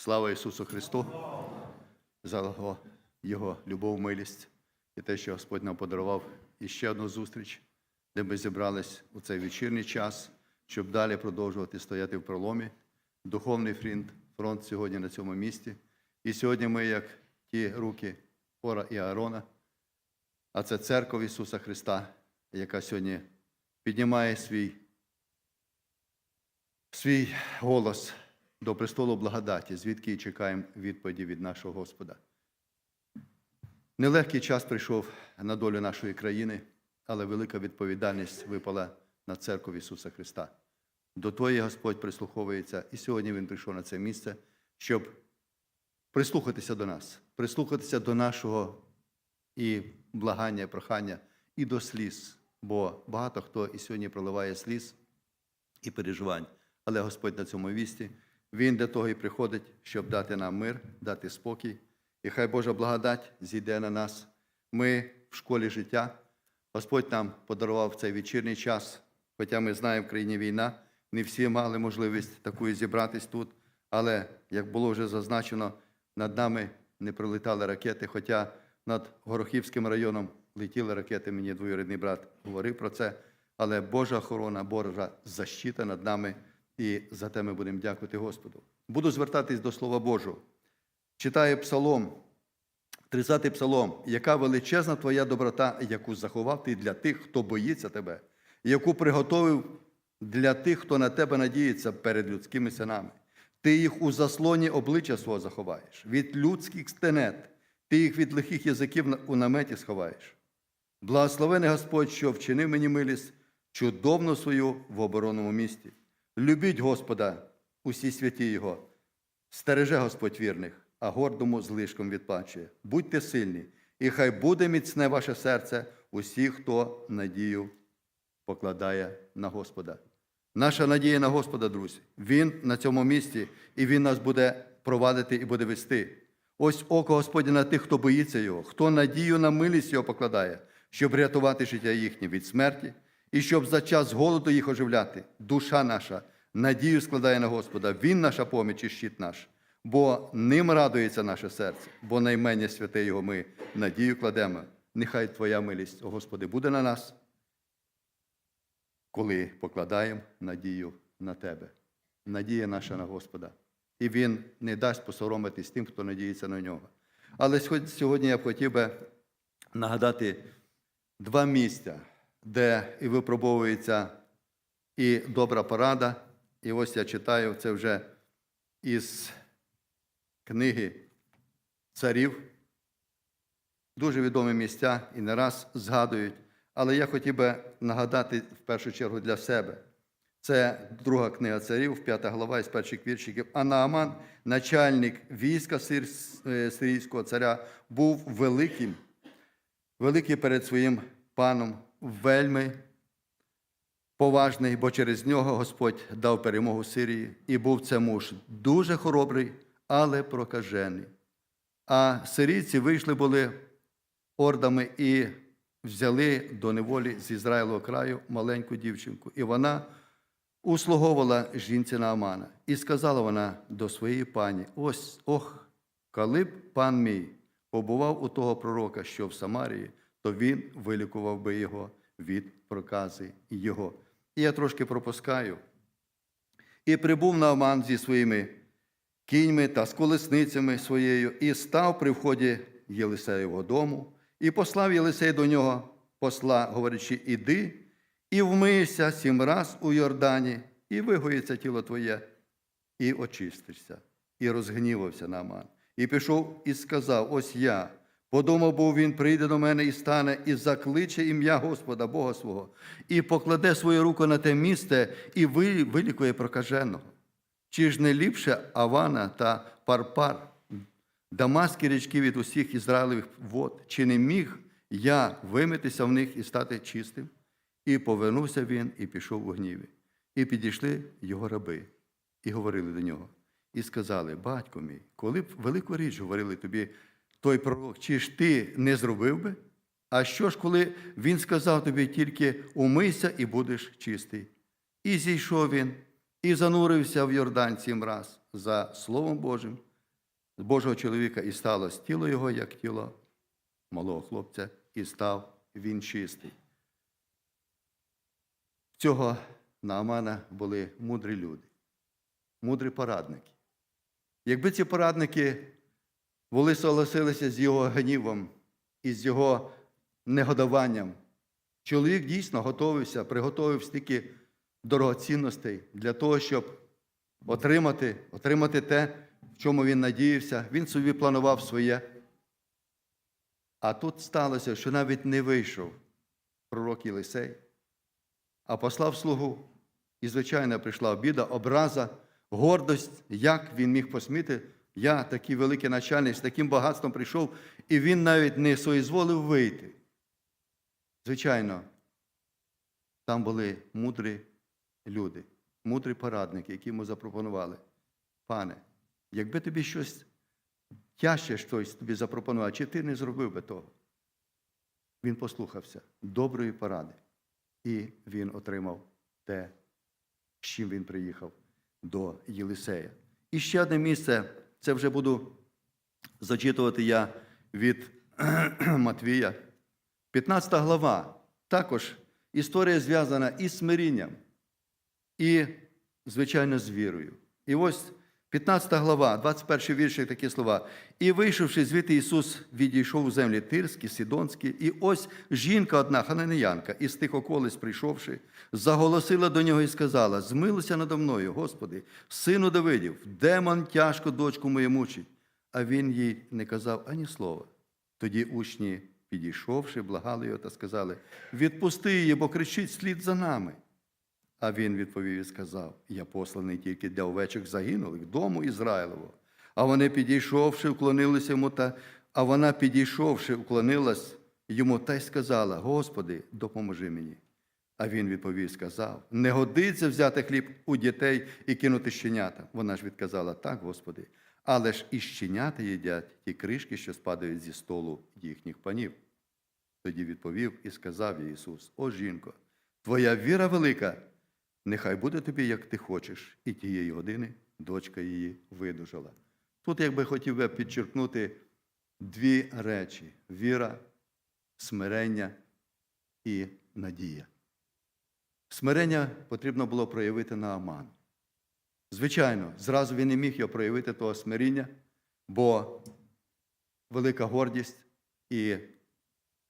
Слава Ісусу Христу за Його, любов, милість і те, що Господь нам подарував іще одну зустріч, де ми зібрались у цей вечірній час, щоб далі продовжувати стояти в проломі. Духовний фронт, фронт сьогодні на цьому місці. І сьогодні ми, як ті руки Хора і Аарона, а це церква Ісуса Христа, яка сьогодні піднімає свій, свій голос до престолу благодаті, звідки і чекаємо відповіді від нашого Господа. Нелегкий час прийшов на долю нашої країни, але велика відповідальність випала на церкву Ісуса Христа. До Твоєї Господь прислуховується, і сьогодні Він прийшов на це місце, щоб прислухатися до нас, прислухатися до нашого і благання, прохання, і до сліз. Бо багато хто і сьогодні проливає сліз і переживань. Але Господь на цьому місці, Він для того і приходить, щоб дати нам мир, дати спокій. І хай Божа благодать зійде на нас. Ми в школі життя. Господь нам подарував цей вечірній час, хоча ми знаємо, в країні війна, не всі мали можливість такою зібратись тут. Але, як було вже зазначено, над нами не пролітали ракети, хоча над Горохівським районом летіли ракети, мені двоюрідний брат говорив про це. Але Божа охорона, Божа защита над нами, і за те ми будемо дякувати Господу. Буду звертатись до Слова Божого. Читаю Псалом, 30-й Псалом, яка величезна твоя доброта, яку заховав ти для тих, хто боїться тебе, яку приготовив для тих, хто на тебе надіється перед людськими синами. Ти їх у заслоні обличчя свого заховаєш, від людських стенет, ти їх від лихих язиків у наметі сховаєш. Благословений Господь, що вчинив мені милість, чудовну свою в оборонному місті. Любіть Господа, усі святі Його, стереже Господь вірних, а гордому злишком відплачує. Будьте сильні, і хай буде міцне ваше серце усі, хто надію покладає на Господа. Наша надія на Господа, друзі. Він на цьому місці, і Він нас буде провадити і буде вести. Ось око Господня на тих, хто боїться Його, хто надію на милість Його покладає, щоб рятувати життя їхнє від смерті, і щоб за час голоду їх оживляти. Душа наша надію складає на Господа, Він наша поміч і щит наш, бо ним радується наше серце, бо наймення святе Його ми надію кладемо. Нехай Твоя милість, о Господи, буде на нас коли покладаємо надію на Тебе. Надія наша на Господа. І Він не дасть посоромитись тим, хто надіється на нього. Але сьогодні- я б хотів би нагадати два місця, де і випробовується і добра порада. І ось я читаю це вже із книги царів. Дуже відомі місця і не раз згадують. Але я хотів би нагадати в першу чергу для себе. Це друга книга царів, п'ята глава із перших віршиків. А Нааман, начальник війська е, сирійського царя, був великим, великий перед своїм паном, вельми поважний, бо через нього Господь дав перемогу Сирії, і був це муж дуже хоробрий, але прокажений. А сирійці вийшли були ордами і взяли до неволі з Ізраїлового краю маленьку дівчинку. І вона услуговувала жінці Наамана. І сказала вона до своєї пані: Ось, ох, коли б пан мій побував у того пророка, що в Самарії, то він вилікував би його від прокази його. І я трошки пропускаю. І прибув Нааман зі своїми кіньми та з колесницями своєю, і став при вході Єлисеєвого дому, і послав Єлисей до нього посла, говорячи, іди і вмийся сім раз у Йордані, і вигоїться тіло твоє, і очистишся. І розгнівався Нааман. І пішов і сказав: Ось я. Подумав, був він прийде до мене і стане, і закличе ім'я Господа, Бога свого, і покладе свою руку на те місце, і вилікує прокаженого. Чи ж не ліпше Авана та Парпар, Дамаські річки від усіх Ізраїлевих вод, чи не міг я вимитися в них і стати чистим? І повернувся він і пішов у гніві. І підійшли його раби, і говорили до нього. І сказали: Батько мій, коли б велику річ говорили тобі той пророк, чи ж ти не зробив би? А що ж, коли він сказав тобі тільки умийся і будеш чистий? І зійшов він, і занурився в Йордан сім раз за Словом Божим, з Божого чоловіка і сталося тіло його, як тіло малого хлопця, і став він чистий. Цього Наамана були мудрі люди, мудрі порадники. Якби ці порадники були согласилися з його гнівом і з його негодованням, чоловік дійсно готовився, приготовив стільки дорогоцінностей для того, щоб отримати, отримати те, в чому він надіявся. Він собі планував своє. А тут сталося, що навіть не вийшов пророк Єлисей, а послав слугу. І, звичайно, прийшла обіда, образа, гордость, як він міг посміти. Я, такий великий начальник, з таким багатством прийшов, і він навіть не соізволив вийти. Звичайно, там були мудрі люди, мудрі порадники, які йому запропонували. Пане, якби тобі щось тяжче щось тобі запропонував, чи ти не зробив би того? Він послухався доброї поради, і він отримав те, з чим він приїхав до Єлисея. І ще одне місце, це вже буду зачитувати я від Матвія. 15 глава. Також історія зв'язана із смирінням, і, звичайно, з вірою. І ось 15 глава, 21 віршик такі слова. І вийшовши звідти Ісус відійшов у землі Тирські, Сідонські, і ось жінка одна, хананеянка, із тих околиць прийшовши, заголосила до нього і сказала: Змилися надо мною, Господи, сину Давидів, демон тяжко дочку мою мучить. А він їй не казав ані слова. Тоді учні, підійшовши, благали його та сказали: Відпусти її, бо кричить слід за нами. А він відповів і сказав: Я посланий тільки для овечок загинулих, дому Ізраїлового. А вони, підійшовши, вклонилися йому, та а вона, підійшовши, вклонилась йому та й сказала: Господи, допоможи мені. А він відповів і сказав: Не годиться взяти хліб у дітей і кинути щенята. Вона ж відказала: Так, Господи, але ж і щенята їдять ті кришки, що спадають зі столу їхніх панів. Тоді відповів і сказав їй Ісус: О жінко, твоя віра велика, нехай буде тобі, як ти хочеш. І тієї години дочка її видужала. Тут, якби хотів би підчеркнути дві речі: віра, смирення і надія. Смирення потрібно було проявити на Аман. Звичайно, зразу він не міг його проявити того смиріння, бо велика гордість і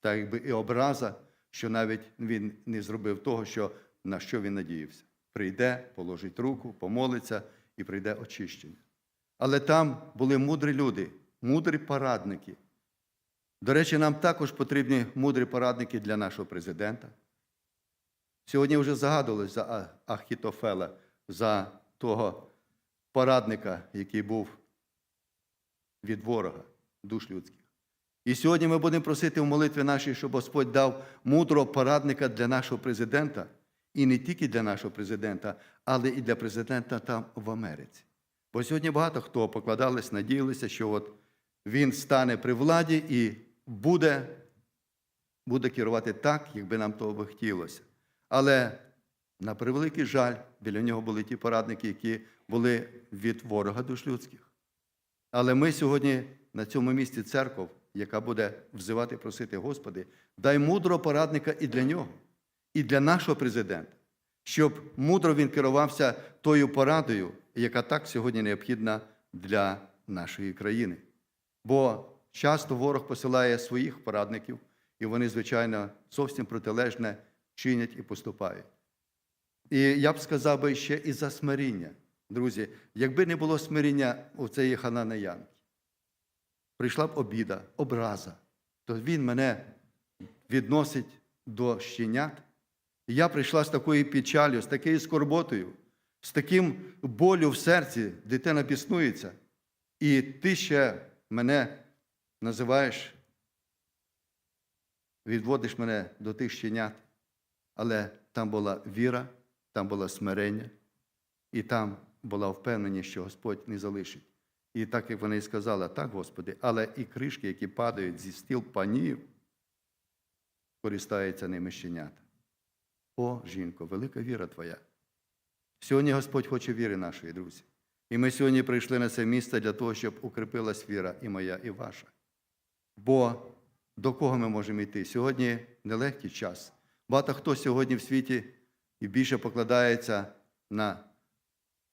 так якби і образа, що навіть він не зробив того, що, на що він надіявся. Прийде, положить руку, помолиться і прийде очищення. Але там були мудрі люди, мудрі порадники. До речі, нам також потрібні мудрі порадники для нашого президента. Сьогодні вже загадувалось за Ахітофела, за того порадника, який був від ворога, душ людських. І сьогодні ми будемо просити в молитві нашій, щоб Господь дав мудрого порадника для нашого президента, і не тільки для нашого президента, але і для президента там в Америці. Бо сьогодні багато хто покладались, надіялися, що от він стане при владі і буде, буде керувати так, якби нам того би хотілося. Але на превеликий жаль, біля нього були ті порадники, які були від ворога душ людських. Але ми сьогодні на цьому місці церков, яка буде взивати, просити, Господи, дай мудрого порадника і для нього, і для нашого президента, щоб мудро він керувався тою порадою, яка так сьогодні необхідна для нашої країни. Бо часто ворог посилає своїх порадників, і вони, звичайно, зовсім протилежне чинять і поступають. І я б сказав би ще і за смиріння. Друзі, якби не було смиріння у цієї хананеянки, прийшла б обіда, образа, то він мене відносить до щенят. Я прийшла з такою печалю, з такою скорботою, з таким болю в серці, дитина біснується. І ти ще мене називаєш, відводиш мене до тих щенят. Але там була віра, там було смирення, і там була впевненість, що Господь не залишить. І так, як вона і сказала, так, Господи, але і кришки, які падають зі стіл панів, користаються ними щенята. О, жінко, велика віра Твоя. Сьогодні Господь хоче віри нашої, друзі. І ми сьогодні прийшли на це місце для того, щоб укріпилась віра і моя, і ваша. Бо до кого ми можемо йти? Сьогодні нелегкий час. Багато хто сьогодні в світі і більше покладається на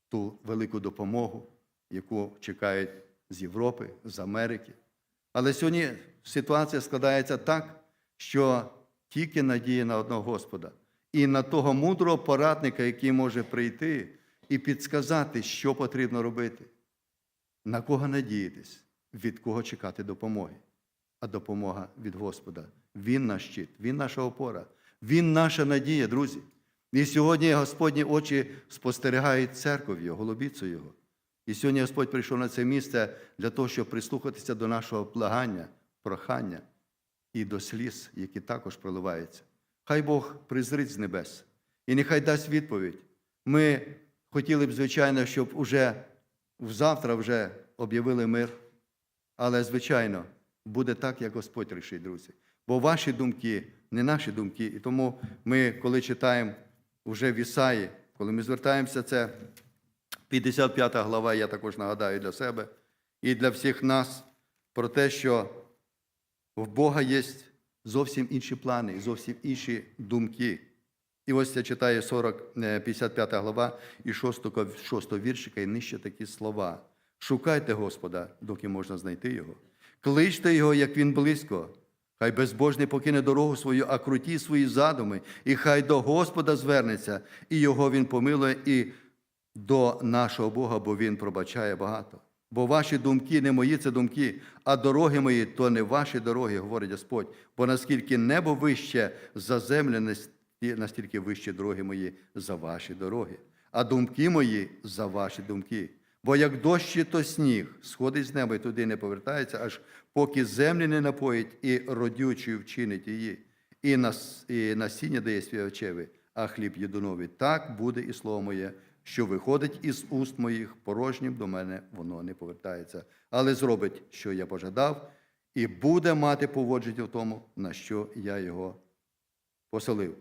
ту велику допомогу, яку чекають з Європи, з Америки. Але сьогодні ситуація складається так, що тільки надія на одного Господа і на того мудрого порадника, який може прийти і підсказати, що потрібно робити, на кого надіятись, від кого чекати допомоги. А допомога від Господа. Він наш щит, Він наша опора, Він наша надія, друзі. І сьогодні Господні очі спостерігають церкву Його, голубіцю Його. І сьогодні Господь прийшов на це місце для того, щоб прислухатися до нашого благання, прохання і до сліз, які також проливаються. Хай Бог призрить з небес і нехай дасть відповідь. Ми хотіли б, звичайно, щоб уже завтра вже об'явили мир, але, звичайно, буде так, як Господь рішить, друзі. Бо ваші думки не наші думки. І тому ми, коли читаємо вже в Ісаї, коли ми звертаємося, це 55 глава, я також нагадаю для себе і для всіх нас про те, що в Бога є зовсім інші плани, і зовсім інші думки. І ось я читаю 40, е, 55 глава і 6, 6 віршика, і нижче такі слова. Шукайте Господа, доки можна знайти Його. Кличте Його, як Він близько. Хай безбожний покине дорогу свою, а круті свої задуми, і хай до Господа звернеться, і Його Він помилує, і до нашого Бога, бо Він пробачає багато. Бо ваші думки не мої це думки, а дороги мої то не ваші дороги, говорить Господь. Бо наскільки небо вище за землю, настільки вище дороги мої за ваші дороги, а думки мої за ваші думки. Бо як дощі, то сніг сходить з неба і туди не повертається, аж поки землі не напоїть і родючою вчинить її, і, насіння дає співачеві, а хліб єдуновий. Так буде і слово моє, що виходить із уст моїх, порожнім до мене воно не повертається, але зробить, що я пожадав, і буде мати поводження в тому, на що я його поселив.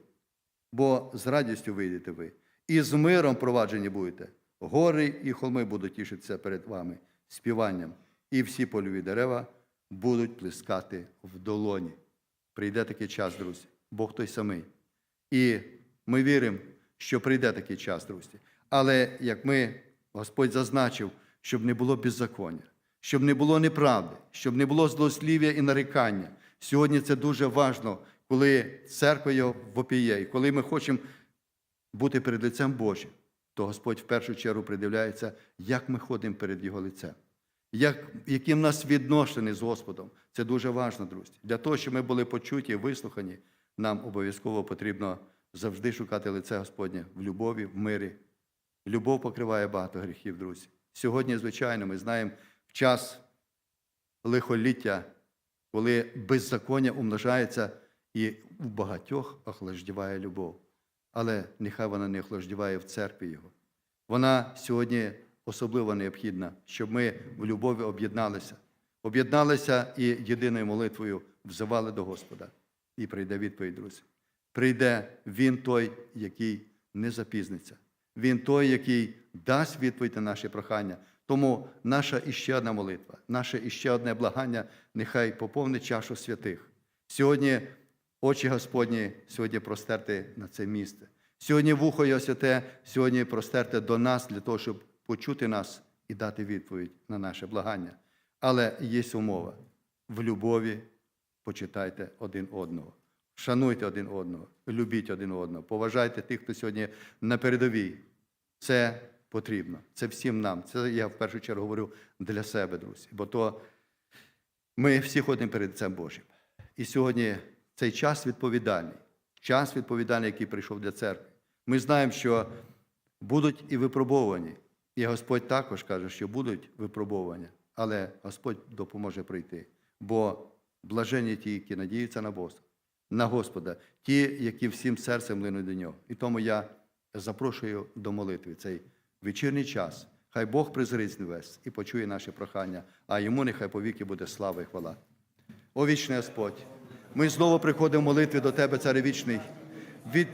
Бо з радістю вийдете ви, і з миром проваджені будете. Гори і холми будуть тішитися перед вами співанням, і всі польові дерева будуть плескати в долоні. Прийде такий час, друзі, Бог той самий. І ми віримо, що прийде такий час, друзі. Але як ми, Господь зазначив, щоб не було беззаконня, щоб не було неправди, щоб не було злослів'я і нарікання. Сьогодні це дуже важливо, коли церква його вопіє, і коли ми хочемо бути перед лицем Божим, то Господь в першу чергу придивляється, як ми ходимо перед Його лицем. Як, які в нас відношення з Господом. Це дуже важливо, друзі. Для того, щоб ми були почуті, вислухані, нам обов'язково потрібно завжди шукати лице Господнє в любові, в мирі. Любов покриває багато гріхів, друзі. Сьогодні, звичайно, ми знаємо в час лихоліття, коли беззаконня умножається і в багатьох охлаждіває любов. Але нехай вона не охлаждіває в церкві Його. Вона сьогодні особливо необхідна, щоб ми в любові об'єдналися. Об'єдналися і єдиною молитвою взивали до Господа. І прийде відповідь, друзі. Прийде Він той, який не запізниться. Він той, який дасть відповідь на наші прохання. Тому наша іще одна молитва, наше іще одне благання, нехай поповнить чашу святих. Сьогодні очі Господні сьогодні простерти на це місце. Сьогодні вухо Його святе, сьогодні простерте до нас для того, щоб почути нас і дати відповідь на наше благання. Але є умова. В любові почитайте один одного. Шануйте один одного, любіть один одного, поважайте тих, хто сьогодні на передовій. Це потрібно. Це всім нам. Це я в першу чергу говорю для себе, друзі. Бо то ми всі ходимо перед лицем Божим. І сьогодні цей час відповідальний, час відповідальний, який прийшов для церкви. Ми знаємо, що будуть і випробовані. І Господь також каже, що будуть випробування, але Господь допоможе прийти. Бо блажені ті, які надіються на Бога, на Господа, ті, які всім серцем линуть до нього. І тому я запрошую до молитви цей вечірній час. Хай Бог призрить весь і почує наші прохання, а йому нехай повіки буде слава і хвала. О вічний Господь, ми знову приходимо в молитві до Тебе, Царе вічний. Від